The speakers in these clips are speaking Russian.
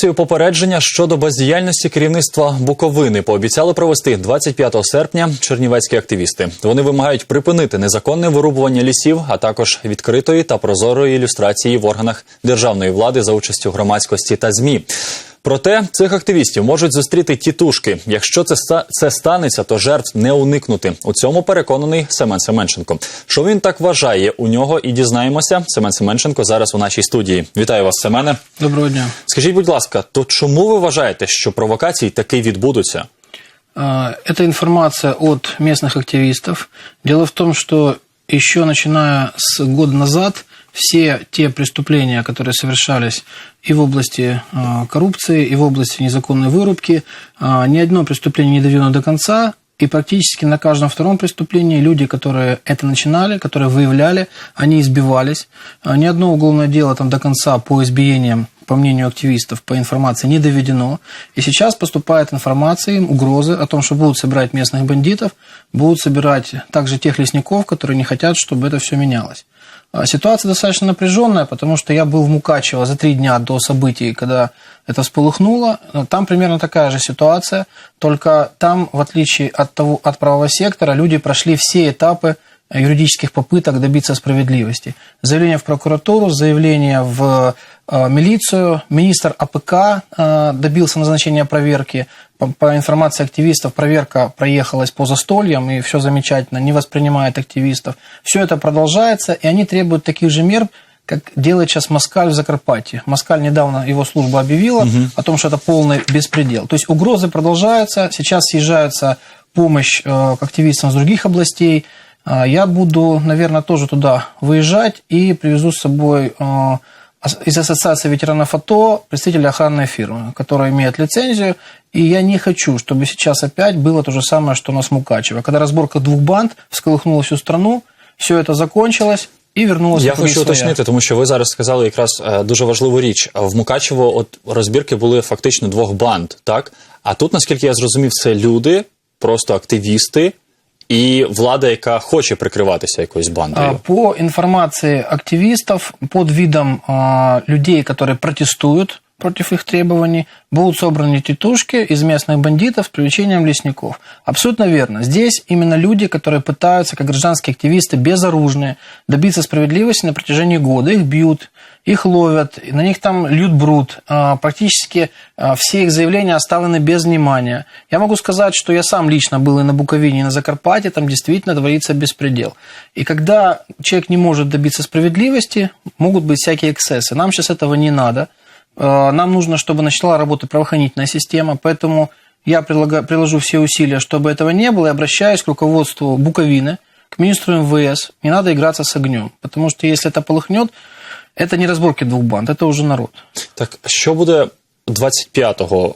Акцію попередження щодо бездіяльності керівництва Буковини пообіцяли провести 25 серпня чернівецькі активісти. Вони вимагають припинити незаконне вирубування лісів, а також відкритої та прозорої ілюстрації в органах державної влади за участю громадськості та змі. Проте цих активістів можуть зустріти тітушки. Якщо це це станеться, то жертв не уникнути. У цьому переконаний Семен Семенченко. Що він так вважає у нього, і дізнаємося. Семен Семенченко зараз у нашій студії. Вітаю вас, Семене. Доброго дня. Скажіть, будь ласка, то чому ви вважаєте, що провокації таки відбудуться? Это информация от местных активистов. Дело в том, что еще начиная с года назад все те преступления, которые совершались и в области а, коррупции, и в области незаконной вырубки, а, ни одно преступление не доведено до конца, и практически на каждом втором преступлении люди, которые это начинали, которые выявляли, они избивались. А, Ни одно уголовное дело там до конца по избиениям, по мнению активистов, по информации не доведено. И сейчас поступает информация им, угрозы о том, что будут собирать местных бандитов, будут собирать также тех лесников, которые не хотят, чтобы это все менялось. А Ситуация достаточно напряженная, потому что я был в Мукачево за три дня до событий, когда это вспыхнуло. Там примерно такая же ситуация, только там, в отличие от, того, от правого сектора, люди прошли все этапы юридических попыток добиться справедливости. Заявление в прокуратуру, заявление в э, милицию, министр АПК э, добился назначения проверки. По, информации активистов, проверка проехалась по застольям, и все замечательно, не воспринимает активистов. Все это продолжается, и они требуют таких же мер, как делает сейчас Москаль в Закарпатье. Москаль недавно, его служба объявила о том, что это полный беспредел. То есть угрозы продолжаются, сейчас съезжается помощь э, к активистам с других областей. А, Я буду, наверное, тоже туда выезжать и привезу с собой э, ас- из Ассоциации ветеранов АТО представителя охранной фирмы, которая имеет лицензию. И я не хочу, чтобы сейчас опять было то же самое, что у нас в Мукачево. Когда разборка двух банд всколыхнула всю страну, все это закончилось и вернулось Я в круги хочу своя. уточнити, тому що ви зараз сказали якраз е, дуже важливу річ. В Мукачево от розбірки були фактично двох банд, так? А тут, наскільки я зрозумів, це люди, просто активісти і влада, яка хоче прикриватися якоюсь А, бандою. По информации активистов, под видом а, людей, которые протестуют против их требований, будут собраны тетушки из местных бандитов с привлечением лесников. Абсолютно верно. Здесь именно люди, которые пытаются, как гражданские активисты, безоружные, добиться справедливости на протяжении года. Их бьют, их ловят, на них там льют бруд. А, Практически а, все их заявления оставлены без внимания. Я могу сказать, что я сам лично был и на Буковине, и на Закарпатье, там действительно творится беспредел. И когда человек не может добиться справедливости, могут быть всякие эксцессы. Нам сейчас этого не надо. Э, Нам нужно, чтобы начала работать правоохранительная система, поэтому я предлагаю, приложу все усилия, чтобы этого не было, и обращаюсь к руководству Буковины, к министру МВС. Не надо играться с огнем, потому что если это полыхнет, это не разборки двух банд, это уже народ. Так що буде 25-го?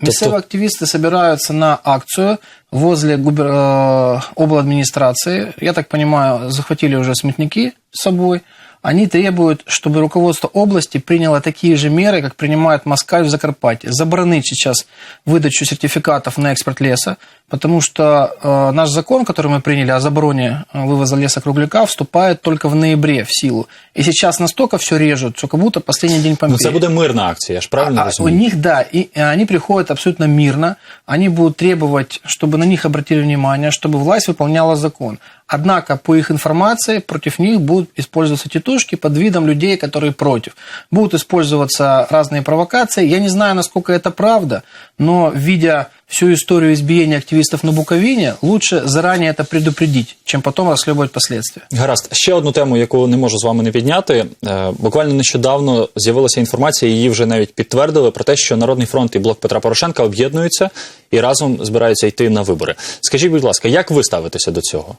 Е, Местные Тобто, активисты собираются на акцию возле губер... э, обладминистрации. Я так понимаю, захватили уже сметники с собой. Они требуют, чтобы руководство области приняло такие же меры, как принимает Москаль в Закарпатье. Забранить сейчас выдачу сертификатов на экспорт леса, потому что э, наш закон, который мы приняли о забороне э, вывоза леса-кругляка, вступает только в ноябре в силу. И сейчас настолько все режут, что как будто последний день Помпеи. ну це буде мирна акція, я ж правильно А, у розумію? них, да, и они приходят абсолютно мирно, они будут требовать, чтобы на них обратили внимание, чтобы власть выполняла закон. Однако, по их информации, против них будут использоваться тетушки под видом людей, которые против. Будут использоваться разные провокации. Я не знаю, насколько это правда, но видя всю историю избиения активистов на Буковине, лучше заранее это предупредить, чем потом расхлебывать последствия. Гаразд, ще одну тему, яку не можу з вами не підняти. Е, Буквально нещодавно з'явилася інформація, її вже навіть підтвердили про те, що Народний фронт і блок Петра Порошенка об'єднуються і разом збираються йти на вибори. Скажіть, будь ласка, як ви ставитеся до цього?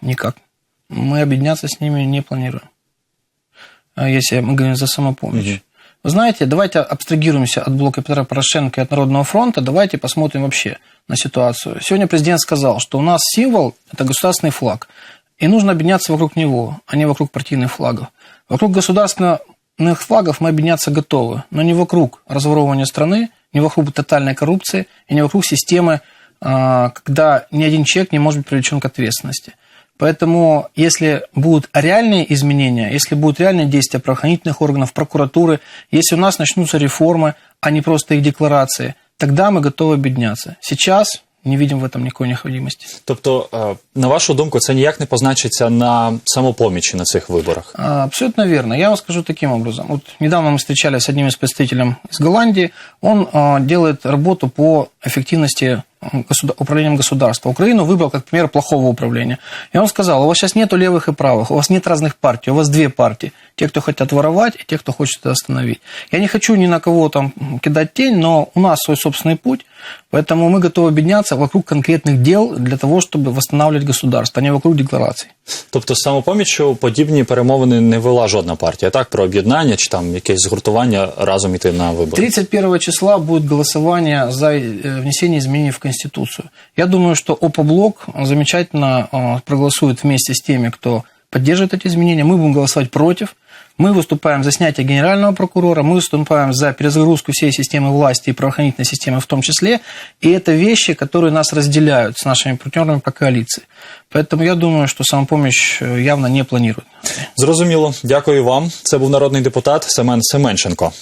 Никак. Мы объединяться с ними не планируем. А Если мы говорим за самопомощь. Вы знаете, давайте абстрагируемся от блока Петра Порошенко и от Народного фронта, давайте посмотрим вообще на ситуацию. Сегодня президент сказал, что у нас символ – это государственный флаг, и нужно объединяться вокруг него, а не вокруг партийных флагов. Вокруг государственных флагов мы объединяться готовы, но не вокруг разворовывания страны, не вокруг тотальной коррупции и не вокруг системы, когда ни один человек не может быть привлечен к ответственности. Поэтому, если будут реальные изменения, если будут реальные действия правоохранительных органов, прокуратуры, если у нас начнутся реформы, а не просто их декларации, тогда мы готовы объединяться. Сейчас не видим в этом никакой необходимости. Тобто, е, на вашу думку, це ніяк не позначиться на самопомічі на цих виборах. А, Абсолютно верно. Я вам скажу таким образом. Вот недавно мы встречались с одним из представителей из Голландии. Он а, делает работу по эффективности м, государ- управлением государства. Украину выбрал как пример плохого управления. И он сказал, у вас сейчас нету левых и правых, у вас нет разных партий, у вас две партии. Те, кто хотят воровать, и те, кто хочет это остановить. Я не хочу ни на кого там кидать тень, но у нас свой собственный путь, поэтому мы готовы объединяться вокруг конкретных дел для того, чтобы восстанавливать государство, а не вокруг деклараций. Тобто, з самопоміччю подібні перемовини не вела жодна партія, так про об'єднання чи там якесь згуртування разом іти на вибори. 31 числа будет голосование за э, внесение изменений в Конституцию. Я думаю, что ОПО-блок замечательно э, проголосует вместе с теми, кто поддерживает эти изменения. Мы будем голосовать против. Мы выступаем за снятие генерального прокурора, мы выступаем за перезагрузку всей системы власти и правоохранительной системы в том числе. И это вещи, которые нас разделяют с нашими партнерами по коалиции. Поэтому я думаю, что самопомощь э, явно не планирует. Зрозуміло. Дякую вам. Це був народний депутат Семен Семенченко.